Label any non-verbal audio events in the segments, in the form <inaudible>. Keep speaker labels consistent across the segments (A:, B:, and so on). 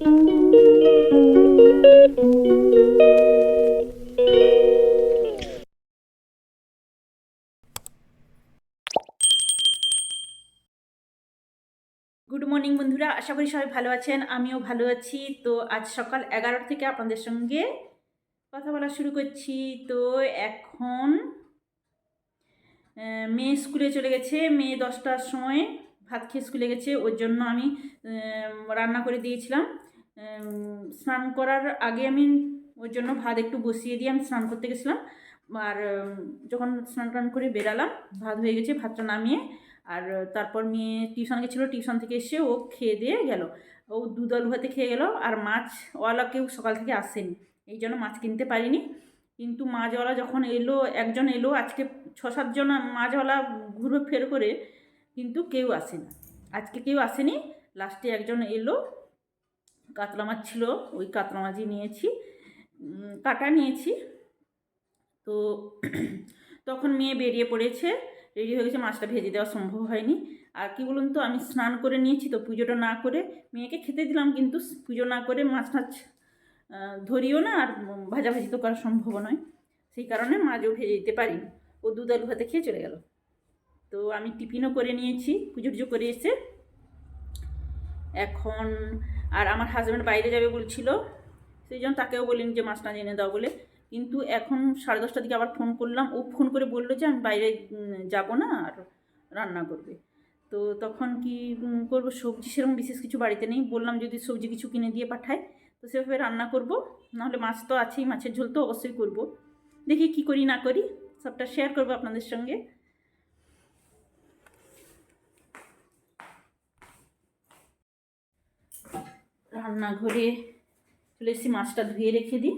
A: Good morning বন্ধুরা। আশা করি সবাই ভালো আছেন। আমিও ভালো আছি। তো আজ সকাল এগারোটা থেকে আপনাদের সঙ্গে কথা বলা শুরু করছি। তো এখন মেয়ে স্কুলে চলে গেছে। মেয়ে দশটার সময় ভাত খেয়ে স্কুলে গেছে। ওর জন্য আমি রান্না করে দিয়েছিলাম। স্নান করার আগে আমি ওর জন্য ভাত একটু বসিয়ে দিয়ে আমি স্নান করতে গেছিলাম। আর যখন স্নান টান করে বেরালাম, ভাত হয়ে গেছে, ভাতটা নামিয়ে, আর তারপর মেয়ে টিউশন গেছিল, টিউশন থেকে এসে ও খেয়ে দিয়ে গেল। ও দুধ আলু ভাতে খেয়ে গেল, আর মাছওয়ালা কেউ সকাল থেকে আসেনি। এই জন্য মাছ কিনতে পারিনি। কিন্তু মাছওয়ালা যখন এলো, একজন এলো, আজকে ছ সাতজন মাছওয়ালা ঘুরে ফের করে, কিন্তু কেউ আসে না। আজকে কেউ আসেনি, লাস্টে একজন এলো কাতলা মাছ ছিল, ওই কাতলা মাছই নিয়েছি কাটা নিয়েছি। তো <clears throat> তখন মেয়ে বেরিয়ে পড়েছে, রেডি হয়ে গেছে, মাছটা ভেজে দেওয়া সম্ভব হয়নি। আর কি বলুন তো, আমি স্নান করে নিয়েছি তো পুজোটা না করে, মেয়েকে খেতে দিলাম কিন্তু পুজো না করে মাছ টাছ ধরিও না আর ভাজাভাজি তো করা সম্ভব নয়। সেই কারণে মাছও ভেজে দিতে পারিনি ও দুধ আলু ভাতে খেয়ে চলে গেল। তো আমি টিফিনও করে নিয়েছি, পুজো টুজো করে এসে। এখন আর আমার হাজব্যান্ড বাইরে যাবে বলছিল সেই জন্য তাকেও বলিনি যে মাছটা এনে দাও বলে। কিন্তু এখন সাড়ে দশটার দিকে আবার ফোন করলাম, ও ফোন করে বলল যে আমি বাইরে যাব না আর রান্না করবে। তো তখন কি করব? সবজি সেরকম বিশেষ কিছু বাড়িতে নেই। বললাম যদি সবজি কিছু কিনে দিয়ে পাঠায়, তো সেভাবে রান্না করব। নাহলে মাছ তো আছেই, মাছের ঝোল তো অবশ্যই করব। দেখি কি করি না করি, সবটা শেয়ার করব আপনাদের সঙ্গে। রান্নাঘরে চলে এসেছি, মাছটা ধুয়ে রেখে দিই।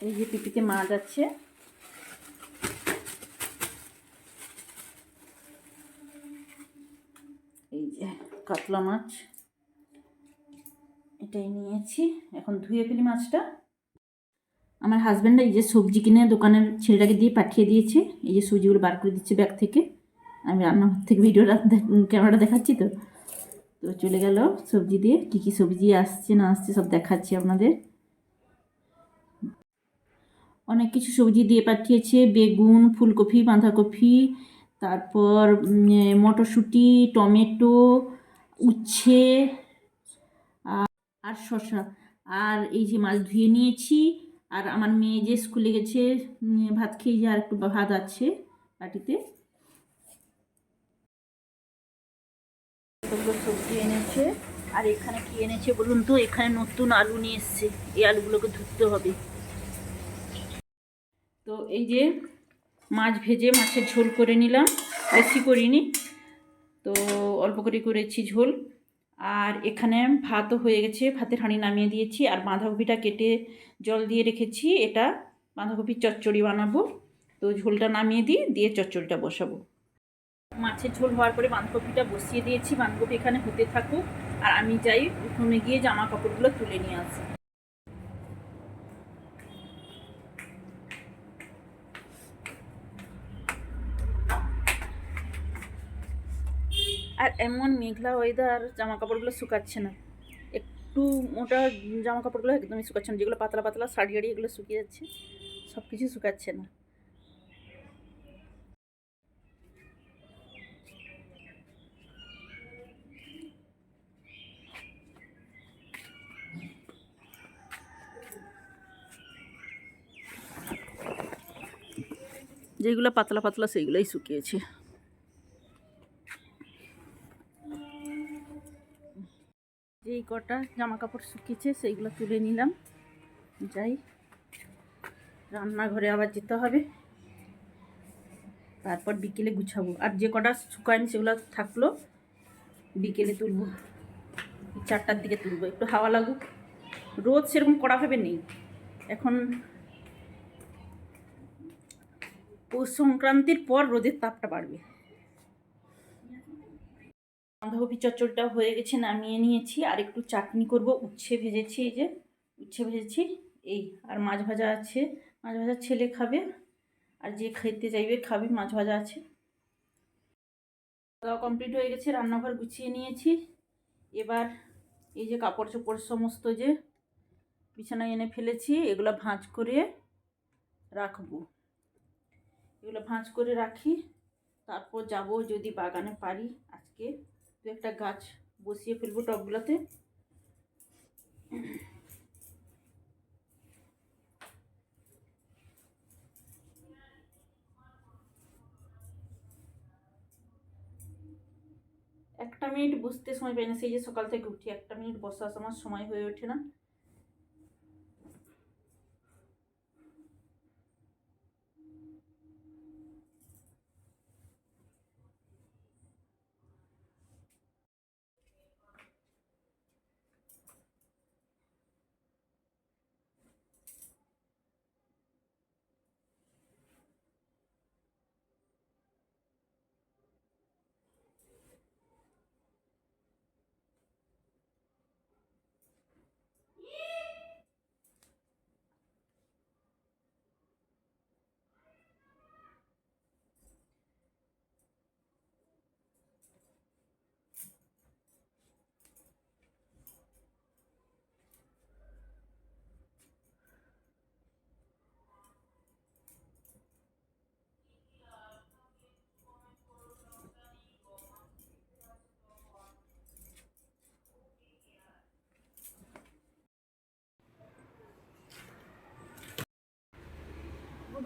A: এই যে পিপিতে মাছ আছে। এই যে কাতলা মাছ। এটাই নিয়েছি। এখন ধুয়ে ফেলি মাছটা। আমার হাজব্যান্ড এই যে সবজি কিনে দোকানের ছেলেটাকে দিয়ে পাঠিয়ে দিয়েছে। এই যে সবজিগুলো বার করে দিচ্ছে ব্যাগ থেকে। আমি রান্নাঘর থেকে ভিডিওটা ক্যামেরাটা দেখাচ্ছি তো? তো চলে গেল সবজি দিয়ে। কী কী সবজি আসছে, না আসছে সব দেখাচ্ছি আপনাদের। অনেক কিছু সবজি দিয়ে পাঠিয়েছে। বেগুন, ফুলকপি, বাঁধাকপি, তারপর মটরশুঁটি, টমেটো, উচ্ছে আর- শসা। আর এই যে মাছ ধুয়ে নিয়েছি। আর আমার মেয়ে যে স্কুলে গেছে ভাত খেয়ে যে আর একটু ভাত আছে বাটিতে। কতগুলো সবজি এনেছে? আর এখানে কি এনেছে বলুন তো? এখানে নতুন আলু নিয়ে এসছে। এই আলুগুলোকে ধুতে হবে। তো এই যে মাছ ভেজে মাছের ঝোল করে নিলাম। বেশি করিনি। তো অল্প করে করেছি ঝোল। আর এখানে ভাতও হয়ে গেছে। ভাতের হাঁড়ি নামিয়ে দিয়েছি। আর বাঁধাকপিটা কেটে জল দিয়ে রেখেছি। এটা বাঁধাকপির চচ্চড়ি বানাবো। তো ঝোলটা নামিয়ে দিই। দিয়ে চচ্চড়িটা বসাবো। মাছের ঝোল হওয়ার পরে বাঁধাকপিটা বসিয়ে দিয়েছি। বাঁধাকপি এখানে হতে থাকুক। আর আমি যাই উঠোনে গিয়ে জামা কাপড়গুলো তুলে নিয়ে আসি। আর এমন মেঘলা ওয়েদার জামা কাপড়গুলো শুকাচ্ছে না। একটু মোটা জামা কাপড়গুলো একদমই শুকাচ্ছে না। যেগুলো পাতলা পাতলা শাড়ি এগুলো শুকিয়ে যাচ্ছে সব কিছু শুকাচ্ছে না। যেগুলো পাতলা পাতলা সেইগুলোই শুকিয়েছে। যেই কটা জামা কাপড় শুকিয়েছে সেইগুলো তুলে নিলাম। যাই, রান্নাঘরে আবার যেতে হবে। তারপর বিকেলে গুছাবো। আর যে কটা শুকায়নি সেগুলো থাকল, বিকেলে তুলবো। চারটার দিকে তুলবো। একটু হাওয়া লাগুক। রোদ সেরকম কড়াভাবে নেই। এখন পৌষ সংক্রান্তির পর রোদের তাপটা বাড়বে। বাঁধাকপি চচ্চড়িটা হয়ে গেছে, নামিয়ে নিয়েছি। আর একটু চাটনি করব, উচ্ছে ভেজেছি, এই যে উচ্ছে ভেজেছি। এই, আর মাছ ভাজা আছে। মাছ ভাজা ছেলে খাবে, আর যে খেতে চাইবে খাবে, মাছ ভাজা আছে। কমপ্লিট হয়ে গেছে, রান্নাঘর গুছিয়ে নিয়েছি। এবার
B: এই যে কাপড় চোপড় সমস্ত যে বিছানায় এনে ফেলেছি, এগুলো ভাঁজ করে রাখব। এগুলো ভাঁজ করে রাখি। তারপর যাব যদি বাগানে পারি আজকে। দু একটা গাছ বসিয়ে ফেলব টবগুলোতে। একটা মিনিট বসতে সময় পাই না, সেই যে সকাল থেকে উঠি, একটা মিনিট বসার আমার সময় হয়ে ওঠে না।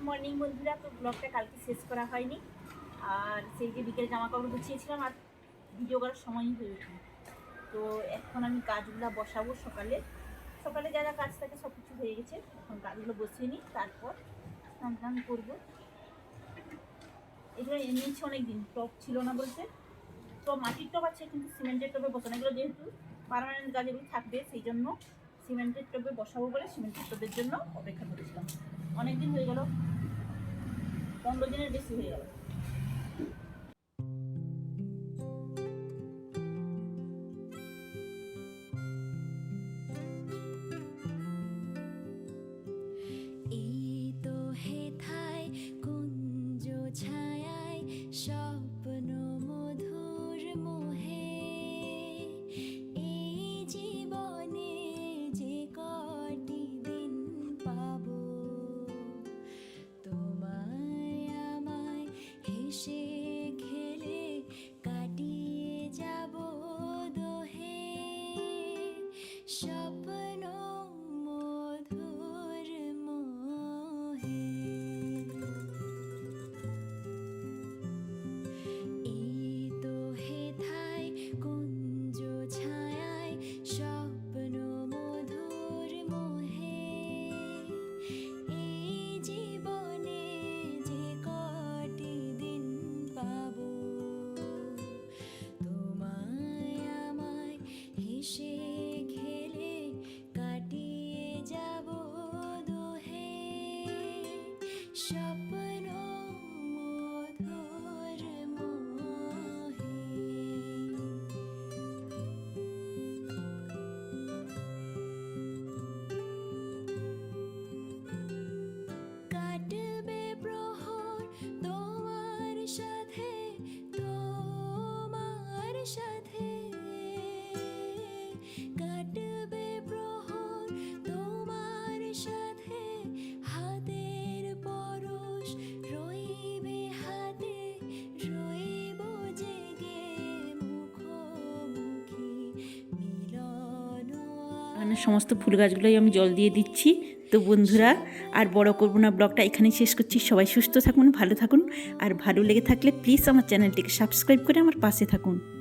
B: মর্নিং বন্ধুরা, তো ব্লগটা কালকে শেষ করা হয়নি। আর সেই যে বিকেল জামা কাপড় গুছিয়েছিলাম, আর ভিডিও করার সময়ই হয়ে ওঠেনি। তো এখন আমি কাজগুলো বসাবো সকালে। সকালে যা যা কাজ থাকে সব কিছু হয়ে গেছে। এখন কাজগুলো বসিয়ে নিই, তারপর স্নান টান করব। এগুলো অনেক দিন টপ ছিল না বলতে। তো মাটির টপ আছে, কিন্তু সিমেন্টের টপে বসানো এগুলো যেহেতু পার্মানেন্ট গাছ এগুলো থাকবে, সেই জন্য সিমেন্টের টপে বসাবো বলে সিমেন্টের টপের জন্য অপেক্ষা করেছিলাম। অনেক দিন হয়ে গেল পনেরো দিনের বেশি হয়ে গেল।
C: 平
B: 行 সমস্ত ফুল গাছগুলোই আমি জল দিয়ে দিচ্ছি। তো বন্ধুরা, আর বড় করব না, ব্লগটা এখানেই শেষ করছি। সবাই সুস্থ থাকুন, ভালো থাকুন। আর ভালো লেগে থাকলে প্লিজ আমার চ্যানেলটিকে সাবস্ক্রাইব করে আমার পাশে থাকুন।